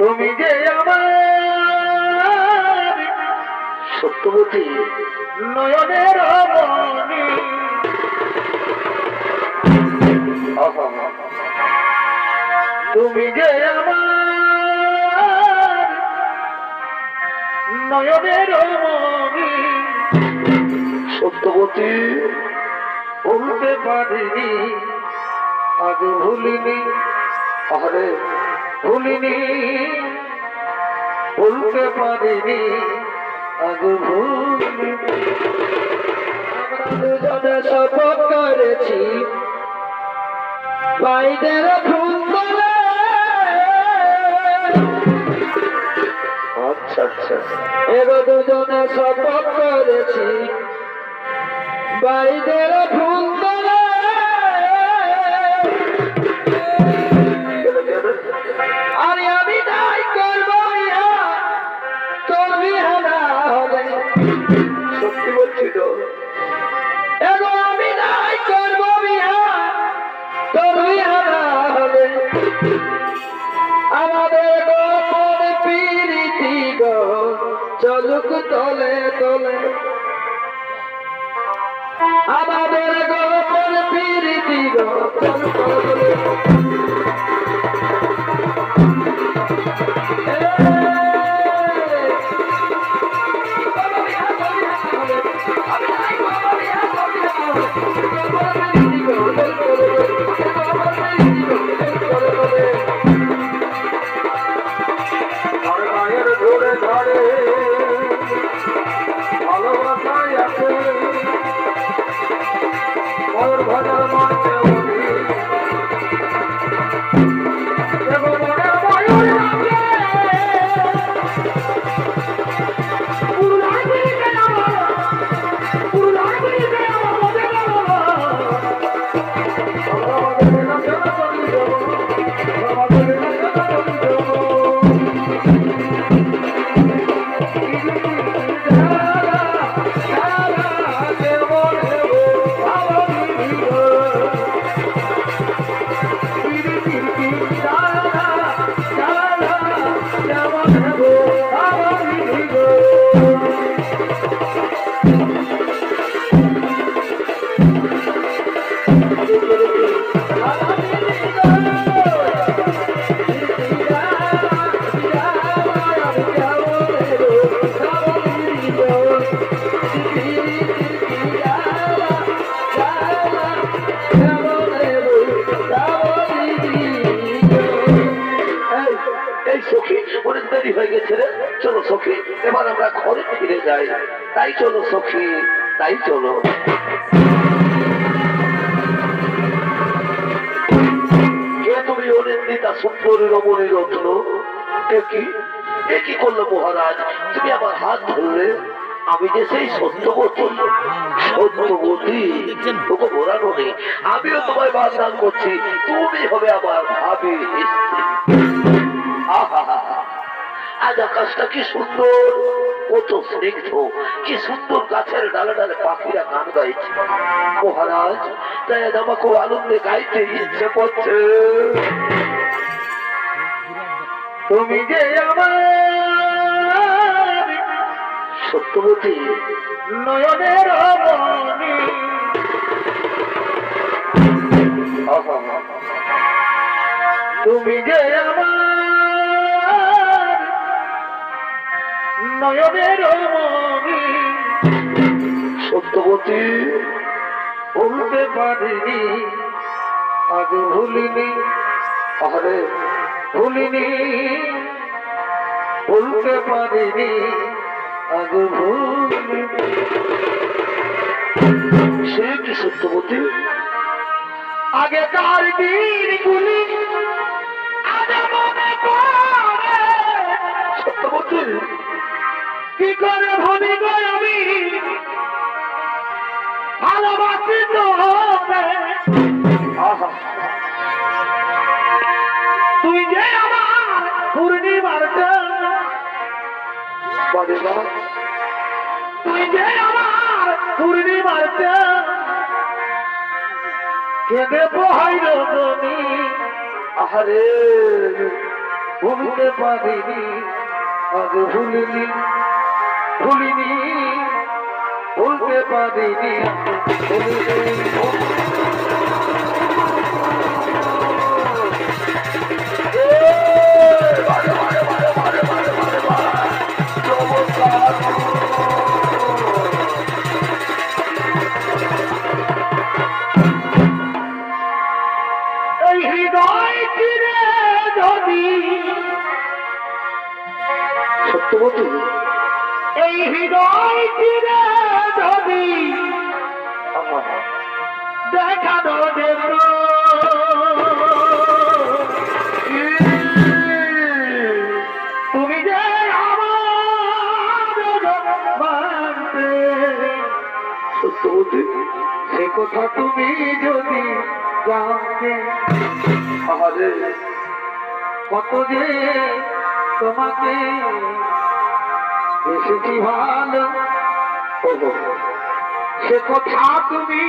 তুমি যে আমার সত্যবতী নয়নের মনি তুমি যে আমার নয়নের মনি সত্যবতী ভুলতে পারিনি, আগে ভুলিনি। আরে ভুলিনি, ভুলতে পারিনি, আগে ভুলিনি। দুজনে শপথ করেছি, বাইদের ফুলে আচ্ছা আচ্ছা। এগো দুজনে শপথ করেছি, বাইদের ফুলে যাই তাই চলো সখী তাই চলো। কে তুমি অনিন্দিতা সুন্দরী রমণী রত্ন? কি এ কি করল মহারাজ? তুমি আমার হাত ধরলে আমি যে সেই সত্যবতী। সত্যবতী? তোকে বোরানো নেই। আমিও তোমায় বাগদান করছি তুমি হবে আমার ভাবি স্ত্রী। আহা। আজ আকাশটা কি সুন্দর? কত স্নিগ্ধ। কি সুন্দর গাছের ডালে ডালে পাখিরা গান গাইছে। মহারাজ, তাই আজ আমাকে আনন্দে গাইতে ইচ্ছে করছে। তুমি যে আমার সত্যবতী নয়নের তুমি যে আমার নয়নের মনি সত্যবতী ভুলতে পারিনি। আগে ভুলিনি আরে ভুলিনি। ভুলতে পারিনি আগে ভুলিনি। সে কি সত্যবতী? আগে কার আজ মনে পড়ে। সত্যবতী? কি করে ভুলি গো আমি। ভালোবাসি তো তুই যে আমার পূর্ণিমার তুই যে আমার ভুলতে পারিনি, আজ ভুলিনি। ভুলিনি ভুলতে পারিনি সত্যবতী এই হৃদয় চিরে যদি দেখানো যেত তুমি যে সে কথা তুমি যদি জানতে কত যে তোমাকে এসেছি ভালো। সে কথা তুমি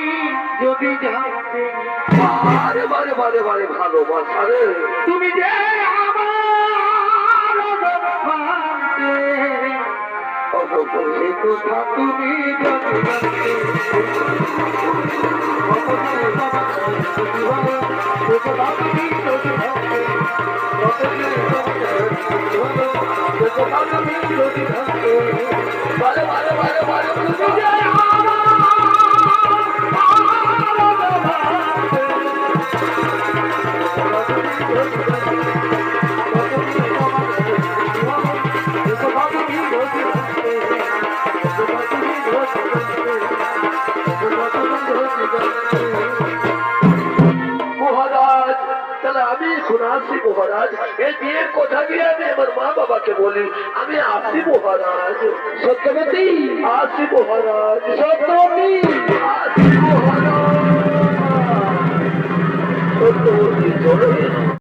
যদি জানতে বারে বারে বারে বারে ভালোবাসা রে। তুমি যে সে কথা তুমি যদি জানতে কত যে তোমাকে এসেছি ভালো, সে কথা তুমি যদি জানতে কত ভালো ভালো ভালো, বিয়ের কথা দিয়ে আমি আমার মা বাবাকে বলি আমি আসি মহারাজ। সত্যবতী আসি মহারাজ। সত্যবতী আসি মহারাজ। সত্যবতী